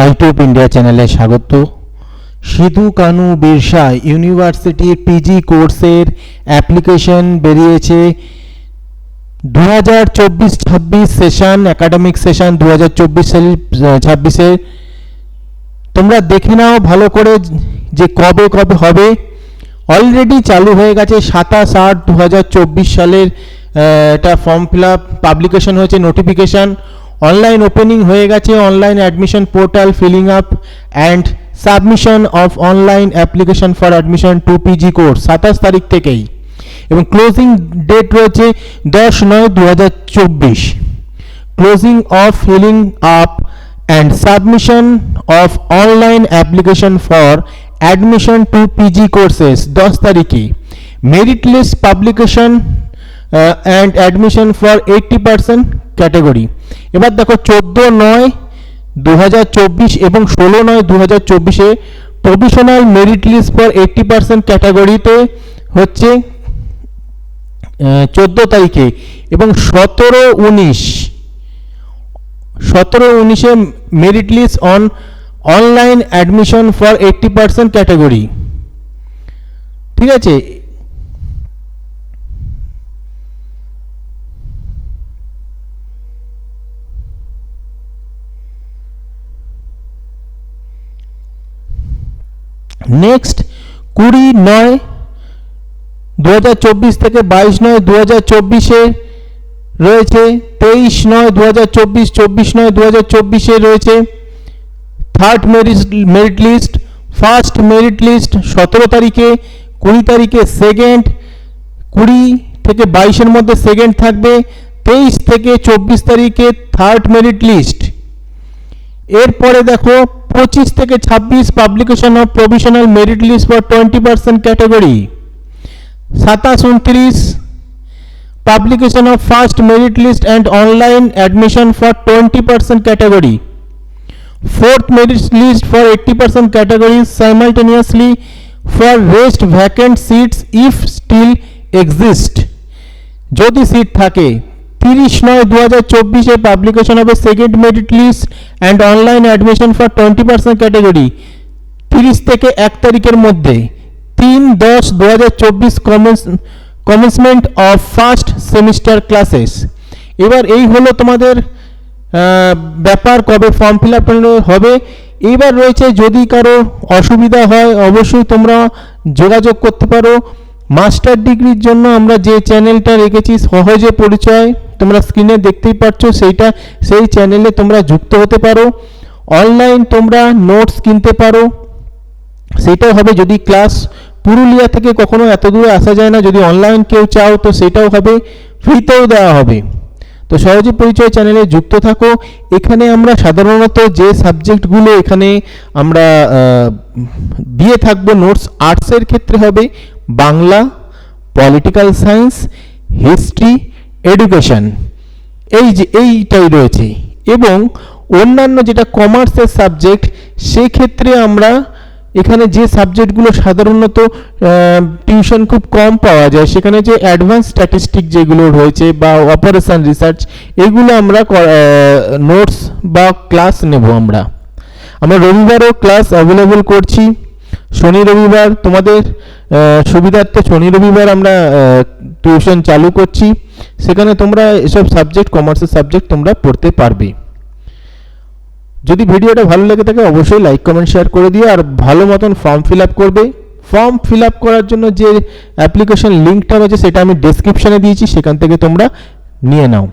আইটিউব India চ্যানেলে স্বাগত। সিধু কানু বিরসা ইউনিভার্সিটির পিজি কোর্সের অ্যাপ্লিকেশন বেরিয়েছে। দু হাজার চব্বিশ ছাব্বিশ সেশন, একাডেমিক সেশন দু হাজার চব্বিশ ছাব্বিশে তোমরা দেখে নাও ভালো করে যে কবে কবে হবে। অলরেডি চালু হয়ে গেছে সাতাশ আট দু সালের এটা ফর্ম ফিল আপ, পাবলিকেশন হয়েছে, নোটিফিকেশান। অনলাইন ওপেনিং হয়ে গেছে online admission portal filling up and submission of online application for admission to PG course সাতাশ তারিখ থেকেই। এবং ক্লোজিং ডেট রয়েছে দশ নয় দু হাজার চব্বিশ closing of filling up and submission of online application for admission to PG courses দশ তারিখে। Merit list publication uh, and admission for 80% category এবার দেখো চোদ্দ নয় দু এবং ষোলো নয় দু হাজার চব্বিশে provisional merit list for eighty percent ক্যাটাগরিতে হচ্ছে চোদ্দ তারিখে এবং সতেরো উনিশ সতেরো উনিশে merit list on online admission for eighty percent category ঠিক আছে? নেক্সট কুড়ি নয় দু থেকে বাইশ নয় দু হাজার চব্বিশে রয়েছে, তেইশ নয় দু হাজার চব্বিশ চব্বিশ নয় দু হাজার চব্বিশে রয়েছে third merit list first merit list সতেরো তারিখে, কুড়ি তারিখে সেকেন্ড কুড়ি থেকে বাইশের মধ্যে সেকেন্ড থাকবে, তেইশ থেকে চব্বিশ তারিখে থার্ড মেরিট লিস্ট এরপরে দেখো পঁচিশ থেকে ছাব্বিশ publication of provisional merit list for twenty percent category সাতাশ উনত্রিশ publication of first merit list and online admission for twenty percent category fourth merit list for eighty percent category simultaneously for rest vacant seats if still exist যদি seat থাকে তিরিশ নয় দু হাজার চব্বিশে publication হবে second merit list and online admission for twenty percent category তিরিশ থেকে এক তারিখের মধ্যে। তিন দশ দু হাজার চব্বিশ commencement of first semester classes এবার এই হলো তোমাদের ব্যাপার কবে ফর্ম ফিল আপ হবে। এইবার রয়েছে যদি কারও অসুবিধা হয়, অবশ্যই তোমরা যোগাযোগ করতে পারো। মাস্টার ডিগ্রির জন্য আমরা যে চ্যানেলটা রেখেছি, সহজে পরিচয়, তোমরা স্ক্রিনে দেখতেই পাচ্ছ সেইটা, সেই চ্যানেলে তোমরা যুক্ত হতে পারো। অনলাইন তোমরা নোটস কিনতে পারো। সেটাও হবে যদি ক্লাস পুরুলিয়া থেকে কখনো এত দূরে আসা যায় না, যদি অনলাইন কেউ চাও তো সেটাও হবে, ফ্রিতেও দেওয়া হবে। তো সহজে পরিচয় চ্যানেলে যুক্ত থাকো। এখানে আমরা সাধারণত যে সাবজেক্টগুলো এখানে আমরা দিয়ে থাকব, নোটস, আর্টসের ক্ষেত্রে হবে Bangla political science history education এই যে এইটাই রয়েছে এবং অন্যান্য যেটা কমার্সের সাবজেক্ট সেক্ষেত্রে আমরা এখানে যে সাবজেক্টগুলো সাধারণত টিউশন খুব কম পাওয়া যায়, সেখানে যে অ্যাডভান্স স্ট্যাটিস্টিক যেগুলো রয়েছে বা অপারেশন রিসার্চ এগুলো আমরা নোটস বা ক্লাস নেব আমরা। আমরা রবিবারও ক্লাস অ্যাভেলেবল করছি। শনি রবিবার তোমাদের সুবিধার্থে শনি রবিবার আমরা টিউশন চালু করছি। সেখানে তোমরা এসব সাবজেক্ট কমার্সের সাবজেক্ট তোমরা পড়তে পারবে। যদি ভিডিওটা ভালো লেগে থাকে, অবশ্যই লাইক কমেন্ট শেয়ার করে দিও। আর ভালো মতন ফর্ম ফিল আপ করবে। ফর্ম ফিল আপ করার জন্য যে অ্যাপ্লিকেশন লিঙ্কটা রয়েছে, সেটা আমি ডেসক্রিপশনে দিয়েছি। সেখান থেকে তোমরা নিয়ে নাও।